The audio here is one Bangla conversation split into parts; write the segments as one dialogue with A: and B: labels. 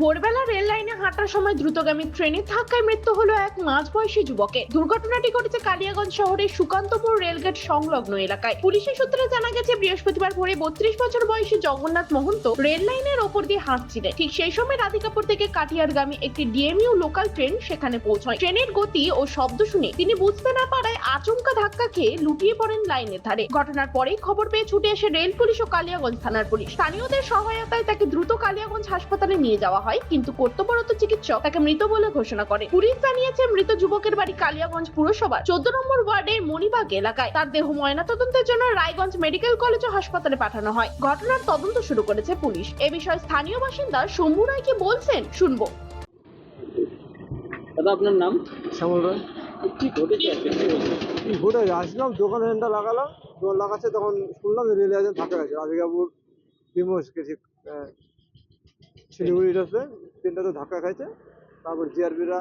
A: ভোরবেলা রেল লাইনে হাঁটার সময় দ্রুতগামী ট্রেনের ধাক্কায় মৃত্যু হলো এক মাঝবয়সী যুবকের দুর্ঘটনাটি ঘটেছে কালিয়াগঞ্জ শহরের সুকান্তপুর রেলগেট সংলগ্ন এলাকায়। পুলিশের সূত্রে জানা গেছে, বৃহস্পতিবার ভোরে বত্রিশ বছর বয়সী জগন্নাথ মহন্ত রেল লাইনের ওপর দিয়ে হাঁটছিলেন। ঠিক সেই সময় রাধিকাপুর থেকে কাটিয়ারগামী একটি ডিএমইউ লোকাল ট্রেন সেখানে পৌঁছয়। ট্রেনের গতি ও শব্দ শুনে তিনি বুঝতে না পারায় আচমকা ধাক্কা খেয়ে লুটিয়ে পড়েন লাইনের ধারে। ঘটনার পরেই খবর পেয়ে ছুটে আসে রেল পুলিশ ও কালিয়াগঞ্জ থানার পুলিশ। স্থানীয়দের সহায়তায় তাকে দ্রুত কালিয়াগঞ্জ হাসপাতালে নিয়ে যাওয়া হয় কিন্তু কর্তব্যরত চিকিৎসক তাকে মৃত বলে ঘোষণা করে। পুলিশ জানিয়েছে মৃত যুবকের বাড়ি কালিয়াগঞ্জ পুরসভার চোদ্দ নম্বর ওয়ার্ডের মণিবাগ এলাকায়। তার দেহ ময়নাতদন্তের জন্য রায়গঞ্জ মেডিকেল কলেজ ও হাসপাতালে পাঠানো হয়। ঘটনার তদন্ত শুরু করেছে পুলিশ। এ বিষয়ে স্থানীয় বাসিন্দা শম্ভু রায় কি বলছেন শুনব।
B: দাদা আপনার নাম?
C: শ্যামল রায়।
B: কি ঘটেছে? হয়েছে?
C: আসলাম দোকানে লাগালাম। দোকান লাগাচ্ছে তখন শুনলাম রেলে আছে ধাক্কা গেছে। রাধিকাপুর গেছে আহ, শিলিগুড়ি আসবে ট্রেনটাতে ধাক্কা খাইছে তারপর জিআরবিরা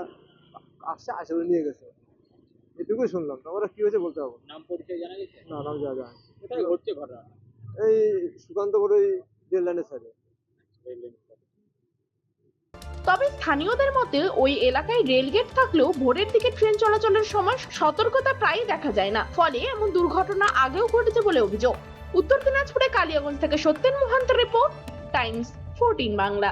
C: আসছে আসে নিয়ে গেছে। এটুকুই শুনলাম। তারপরে কি হয়েছে বলতে পারব না।
B: নাম পরিচয় জানা গেছে?
C: না নাম জানা যায়
B: কোথায় ঘটছে ঘটনা?
C: এই সুকান্তপুর ওই রেল লাইনের সাইডে
A: তবে স্থানীয়দের মতে ওই এলাকায় রেলগেট থাকলেও ভোরের দিকে ট্রেন চলাচলের সময় সতর্কতা প্রায়ই দেখা যায় না। ফলে এমন দুর্ঘটনা আগেও ঘটেছে বলে অভিযোগ। উত্তর দিনাজপুরে কালিয়াগঞ্জ থেকে Satyen Mahanta report Times fourteen Bangla.